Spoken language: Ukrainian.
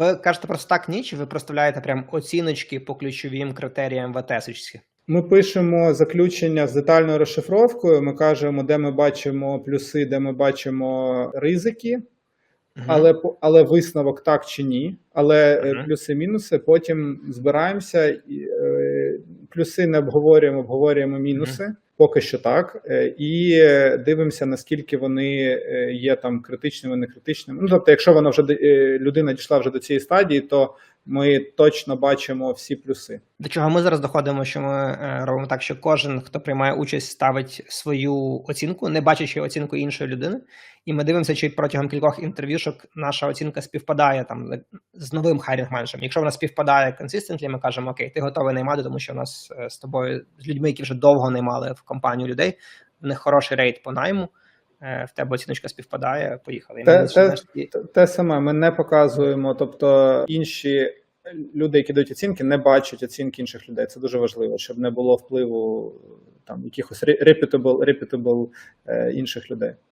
Ви кажете просто так ні, чи ви проставляєте прям оціночки по ключовим критеріям ВТС-очки? Ми пишемо заключення з детальною розшифровкою. Ми кажемо, де ми бачимо плюси, де ми бачимо ризики, Мгм. але але висновок так чи ні. Але е, Мгм. плюси-мінуси. Потім збираємося і е, плюси не обговорюємо, обговорюємо мінуси. Поки що так, Е, і е, дивимося, наскільки вони е, є там критичними, не критичними. Ну тобто, якщо вона вже людина дійшла вже до цієї стадії, то ми точно бачимо всі плюси. До чого ми зараз доходимо, що ми е, робимо так, що кожен, хто приймає участь, ставить свою оцінку, не бачачи оцінку іншої людини, і ми дивимося, чи протягом кількох інтерв'юшок наша оцінка співпадає там з новим хайрінг менеджером. Якщо вона співпадає консистентлі, ми кажемо, окей, ти готовий наймати, тому що у нас е, з тобою з людьми, які вже довго наймали в компанію людей, в них хороший рейт по найму. Е, В тебе оціночка співпадає, поїхали. Те, те, те- те саме ми не показуємо, тобто інші люди, які дають оцінки, не бачать оцінки інших людей. Це дуже важливо, щоб не було впливу там якихось re- reputable, reputable е, інших людей.